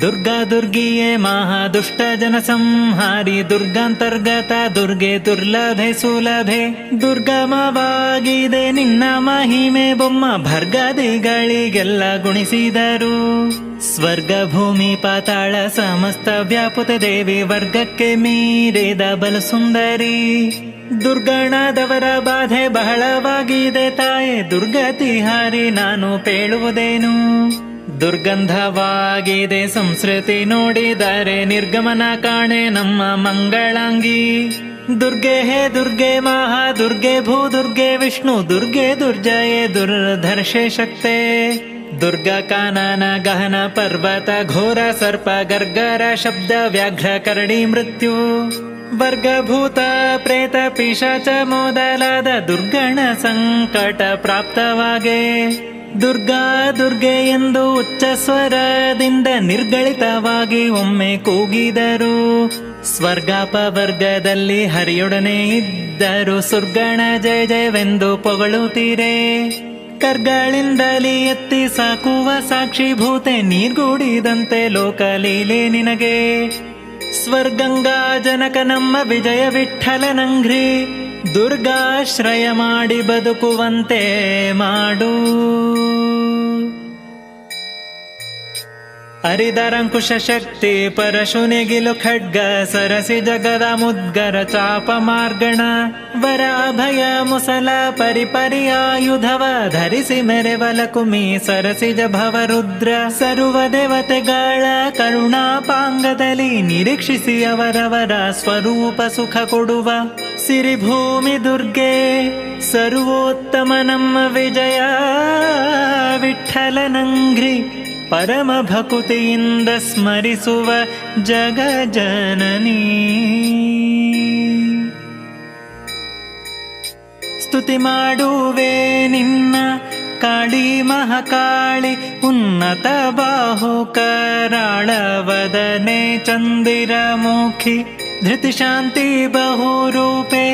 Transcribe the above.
ದುರ್ಗಾ ದುರ್ಗಿಯೇ ಮಹಾದುಷ್ಟ ಜನ ಸಂಹಾರಿ, ದುರ್ಗಾಂತರ್ಗತ ದುರ್ಗೆ ದುರ್ಲಭೆ ಸುಲಭೆ. ದುರ್ಗಮವಾಗಿದೆ ನಿನ್ನ ಮಹಿಮೆ ಬೊಮ್ಮ ಭರ್ಗದಿಗಳಿಗೆಲ್ಲ ಗುಣಿಸಿದರು. ಸ್ವರ್ಗ ಭೂಮಿ ಪಾತಾಳ ಸಮಸ್ತ ವ್ಯಾಪುತ ದೇವಿ ವರ್ಗಕ್ಕೆ ಮೀರಿದ ಬಲು ಸುಂದರಿ ದುರ್ಗಣದವರ ಬಾಧೆ ಬಹಳವಾಗಿದೆ ತಾಯೇ ದುರ್ಗತಿ ಹಾರಿ ನಾನು ಪೇಳುವುದೇನು? ದುರ್ಗಂಧವಾಗಿದೆ. ಸಂಸ್ಕೃತಿ ನೋಡಿದರೆ ನಿರ್ಗಮನ ಕಾಣೆ ನಮ್ಮ ಮಂಗಳಾಂಗಿ. ದುರ್ಗೆ ಹೇ ದುರ್ಗೆ ಮಹಾ ದುರ್ಗೆ ಭೂ ದುರ್ಗೆ ವಿಷ್ಣು ದುರ್ಗೆ ದುರ್ಜಯೆ ದುರ್ಧರ್ಷೆ ಶಕ್ತೆ. ದುರ್ಗ ಕಾನನ ಗಹನ ಪರ್ವತ ಘೋರ ಸರ್ಪ ಗರ್ಗರ ಶಬ್ದ ವ್ಯಾಘ್ರ ಕರಡಿ ಮೃತ್ಯು. ವರ್ಗಭೂತ ಪ್ರೇತ ಪಿಶಾಚ ಮೊದಲಾದ ದುರ್ಗಣ ಸಂಕಟ ಪ್ರಾಪ್ತವಾಗೆ. ದುರ್ಗಾ ದುರ್ಗೆ ಎಂದು ಉಚ್ಚ ಸ್ವರದಿಂದ ನಿರ್ಗಳಿತವಾಗಿ ಒಮ್ಮೆ ಕೂಗಿದರು. ಸ್ವರ್ಗಾಪವರ್ಗದಲ್ಲಿ ಹರಿಯೊಡನೆ ಇದ್ದರು. ಸುರ್ಗಣ ಜಯ ಜಯವೆಂದು ಪೊಗಳುತ್ತೀರೆ. ಕರ್ಗಳಿಂದಲಿ ಎತ್ತಿ ಸಾಕುವ ಸಾಕ್ಷಿಭೂತೆ ನೀರ್ಗೂಡಿದಂತೆ ಲೋಕಲೀಲೆ ನಿನಗೆ. ಸ್ವರ್ಗಂಗಾ ಜನಕ ನಮ್ಮ ವಿಜಯ ವಿಠಲನಂಘ್ರಿ ದುರ್ಗಾಶ್ರಯ ಮಾಡಿ ಬದುಕುವಂತೆ ಮಾಡು. ಹರಿದರಂಕುಶ ಶಕ್ತಿ, ಪರಶುನಿಗಿಲು ಖಡ್ಗ, ಸರಸಿ ಜಗದ ಮುದ್ಗರ ಚಾಪ ಮಾರ್ಗಣ. ವರ ಅಭಯ ಮುಸಲ ಪರಿಪರಿಯಾಯುಧವ ಧರಿಸಿ ಮೆರೆವಲ ಕುಮಿ ಸರಸಿಜ ಭವರುದ್ರ. ಸರ್ವ ದೇವತೆಗಳ ಕರುಣಾಪಾಂಗದಲ್ಲಿ ನಿರೀಕ್ಷಿಸಿ ಅವರವರ ಸ್ವರೂಪ ಸುಖ ಕೊಡುವ. ಸಿರಿಭೂಮಿ ದುರ್ಗೆ, ಸರ್ವೋತ್ತಮ ನಮ್ಮ ವಿಜಯ ವಿಠಲನಂಘ್ರಿ ಪರಮ ಭಕುತಿಯಿಂದ ಸ್ಮರಿಸುವ ಜಗಜನನೀ ಸ್ತುತಿ ಮಾಡುವೆ ನಿನ್ನ ಕಾಳಿ ಮಹಾಕಾಳಿ ಉನ್ನತ ಬಾಹು ಕರಾಳವದನೆ ಚಂದಿರ ಮುಖಿ ಧೃತಿ ಶಾಂತಿ ಬಹುರೂಪೆ